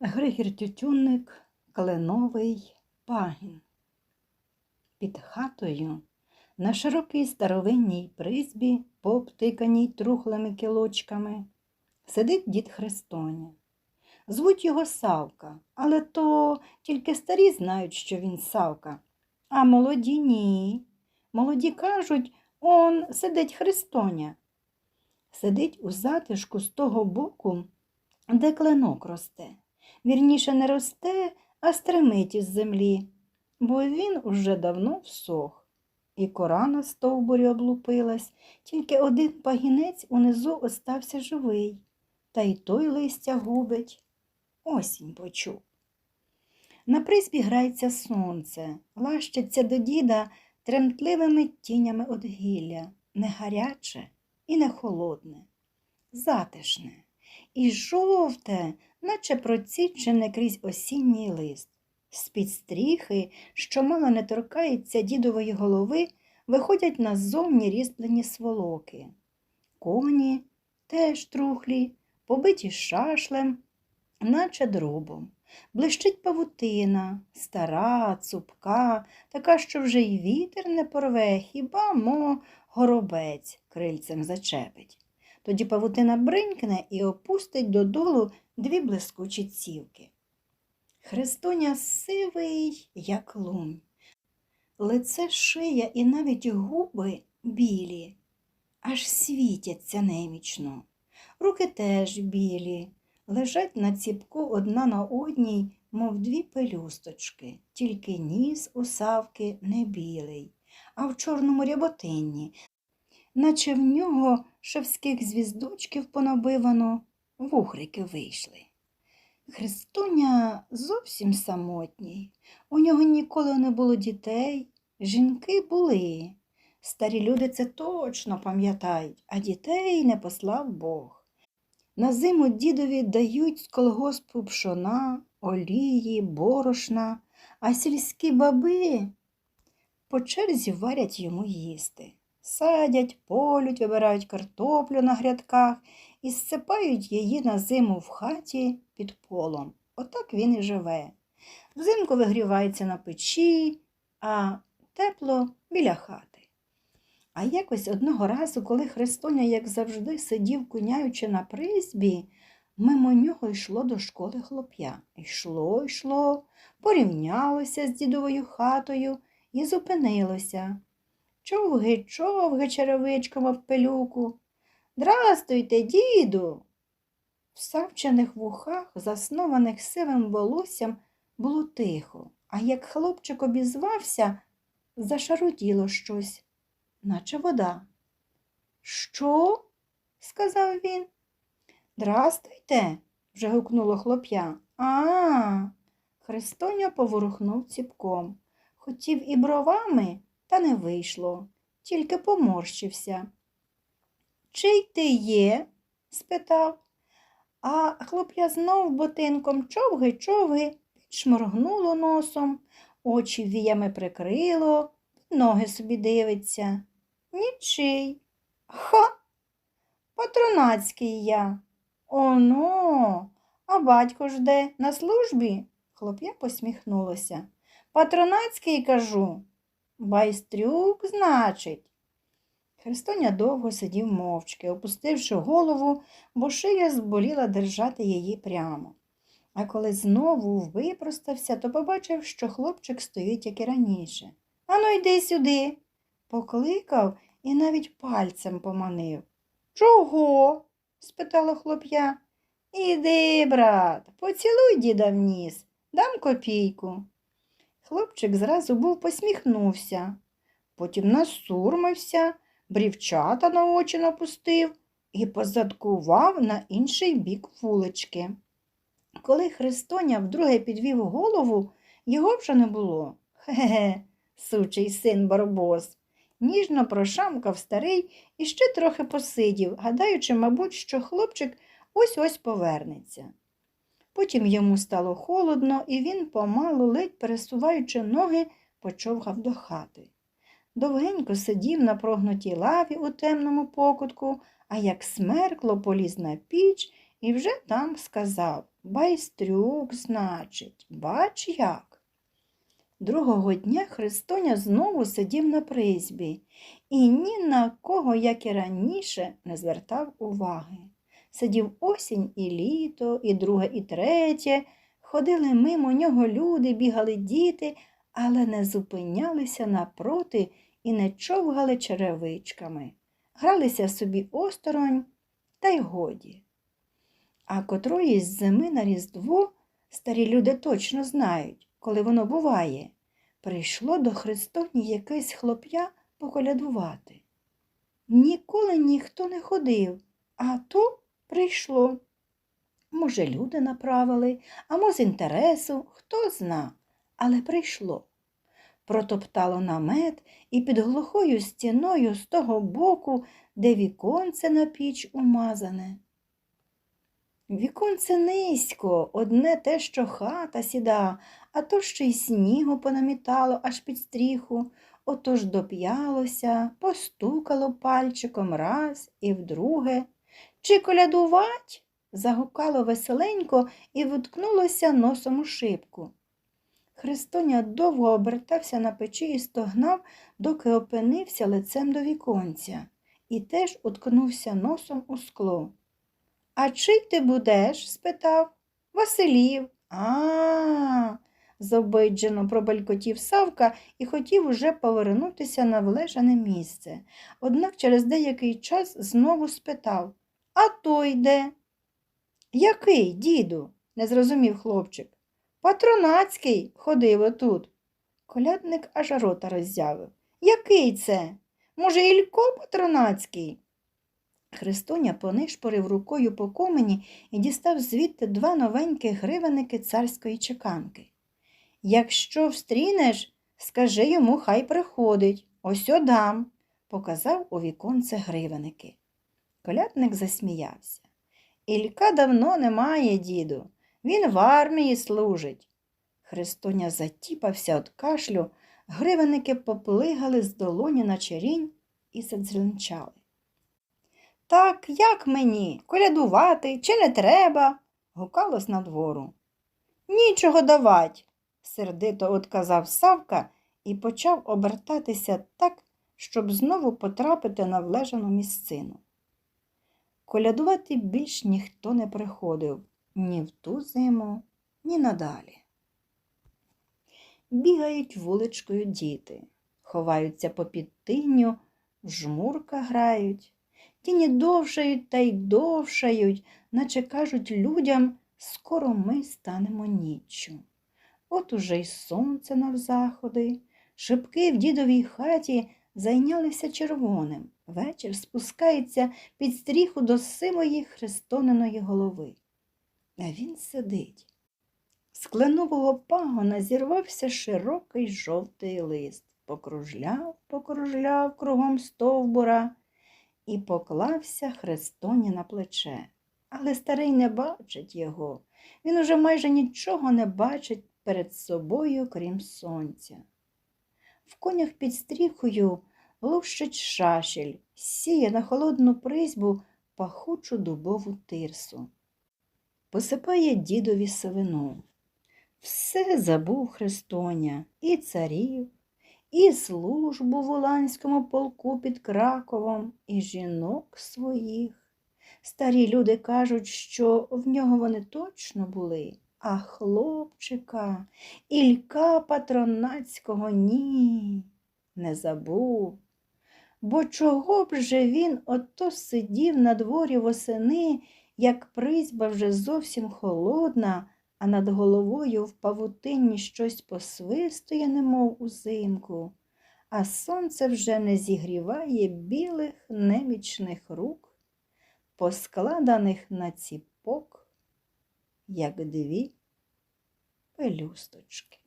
Григір Тютюнник, Кленовий пагін. Під хатою на широкій старовинній призбі, пообтиканій трухлими кілочками, сидить дід Христоня. Звуть його Савка, але то тільки старі знають, що він Савка, а молоді ні. Молоді кажуть, он сидить Христоня. Сидить у затишку з того боку, де кленок росте. Вірніше не росте, а стремить із землі, бо він уже давно всох. І кора на стовбурі облупилась, тільки один пагінець унизу остався живий, та й той листя губить. Осінь почув. На призбі грається сонце, лащиться до діда тремтливими тінями од гілля, не гаряче і не холодне, затишне і жовте, наче процічене крізь осінній лист. З-під стріхи, що мало не торкається дідової голови, виходять назовні різьблені сволоки. Коні теж трухлі, побиті шашлем, наче дробом. Блищить павутина, стара, цупка, така, що вже й вітер не порве, хіба мо горобець крильцем зачепить. Тоді павутина бринькне і опустить додолу дві блискучі цівки. Христоня сивий, як лунь. Лице шия і навіть губи білі, аж світяться немічно. Руки теж білі, лежать на ціпку одна на одній, мов дві пелюсточки, тільки ніс у савки не білий, а в чорному ряботинні, наче в нього шевських звіздочків понабивано, вухрики вийшли. Христоня зовсім самотній. У нього ніколи не було дітей, жінки були. Старі люди це точно пам'ятають, а дітей не послав Бог. На зиму дідові дають з колгоспу пшона, олії, борошна, а сільські баби по черзі варять йому їсти. Садять, полють, вибирають картоплю на грядках і зсипають її на зиму в хаті під полом. Отак він і живе. Взимку вигрівається на печі, а тепло біля хати. А якось одного разу, коли Христоня, як завжди, сидів, куняючи на призбі, мимо нього йшло до школи хлоп'я. Йшло, йшло, порівнялося з дідовою хатою і зупинилося. Човги, човги черевичком об пилюку. Здрастуйте, діду. В савчених вухах, заснованих сивим волоссям, було тихо, а як хлопчик обізвався, зашаруділо щось, наче вода. Що? сказав він. Здрастуйте, вже гукнуло хлоп'я. А. Христоня поворухнув ціпком. Хотів і бровами, та не вийшло, тільки поморщився. Чий ти є? спитав. А хлоп'я знов ботинком човги, човги, підшморгнуло носом, очі віями прикрило, ноги собі дивиться. Нічий. Ха, патронацький я. Оно, а батько ж де на службі? Хлоп'я посміхнулося. Патронацький кажу. Байстрюк, значить. Христоня довго сидів мовчки, опустивши голову, бо шия зболіла держати її прямо. А коли знову випростався, то побачив, що хлопчик стоїть, як і раніше. Ану, йди сюди, покликав і навіть пальцем поманив. Чого? спитало хлоп'я. Іди, брат, поцілуй діда в ніс, дам копійку. Хлопчик зразу був посміхнувся, потім насурмився, брівчата на очі напустив і позадкував на інший бік вулички. Коли Христоня вдруге підвів голову, його вже не було. Хе-хе, сучий син Барбос. Ніжно прошамкав старий і ще трохи посидів, гадаючи, мабуть, що хлопчик ось ось повернеться. Потім йому стало холодно, і він, помалу, ледь пересуваючи ноги, почовгав до хати. Довгенько сидів на прогнутій лаві у темному покутку, а як смеркло, поліз на піч і вже там сказав Байстрюк, значить, бач як. Другого дня Христоня знову сидів на призбі і ні на кого, як і раніше, не звертав уваги. Сидів осінь і літо, і друге, і третє. Ходили мимо нього люди, бігали діти, але не зупинялися напроти і не човгали черевичками. Гралися собі осторонь, та й годі. А котрої з зими на Різдво старі люди точно знають, коли воно буває. Прийшло до Христоні якесь хлоп'я поколядувати. Ніколи ніхто не ходив, а то прийшло. Може, люди направили, а мо з інтересу, хто зна, але прийшло. Протоптало намет і під глухою стіною з того боку, де віконце на піч умазане. Віконце низько, одне те, що хата сіда, а то ще й снігу понамітало аж під стріху. Отож доп'ялося, постукало пальчиком раз і вдруге. Чи колядувать? загукало веселенько і вуткнулося носом у шибку. Христоня довго обертався на печі і стогнав, доки опинився лицем до віконця, і теж уткнувся носом у скло. А чий ти будеш? спитав. Василів. А. Зобиджено пробалькотів Савка і хотів уже повернутися на влежане місце. Однак через деякий час знову спитав А той де? Який, діду? не зрозумів хлопчик. Патронацький ходив отут. Колядник аж рота роззявив. Який це? Може, Ілько Патронацький? Христоня понишпорив рукою по комені і дістав звідти два новенькі гривеники царської чеканки. Якщо встрінеш, скажи йому, хай приходить. Ось одам, показав у віконце гривеники. Колядник засміявся. Ілька давно немає, діду. Він в армії служить. Христоня затіпався від кашлю, гривеники поплигали з долоні на черінь і задзеленчали. Так як мені? Колядувати чи не треба? гукало з надвору. Нічого давать, сердито отказав Савка і почав обертатися так, щоб знову потрапити на влежану місцину. Колядувати більш ніхто не приходив ні в ту зиму, ні надалі. Бігають вуличкою діти, ховаються по підтинню, в жмурка грають. Тіні довшають та й довшають, наче кажуть людям, скоро ми станемо ніччю. От уже й сонце навзаходи, шибки в дідовій хаті зайнялися червоним. Вечір спускається під стріху до сивої хрестониної голови. А він сидить. З кленового пагона зірвався широкий жовтий лист, покружляв, покружляв кругом стовбура і поклався Христоні на плече. Але старий не бачить його. Він уже майже нічого не бачить перед собою, крім сонця. В конях під стріхою лущить шашель, сіє на холодну призьбу пахучу дубову тирсу. Посипає дідові сивину. Все забув Христоня і царів, і службу в Уланському полку під Краковом, і жінок своїх. Старі люди кажуть, що в нього вони точно були, а хлопчика, Ілька Патронацького ні, не забув. Бо чого б же він ото сидів на дворі восени, як призьба вже зовсім холодна, а над головою в павутинні щось посвистує, немов узимку, а сонце вже не зігріває білих немічних рук, поскладених на ціпок, як дві пелюсточки.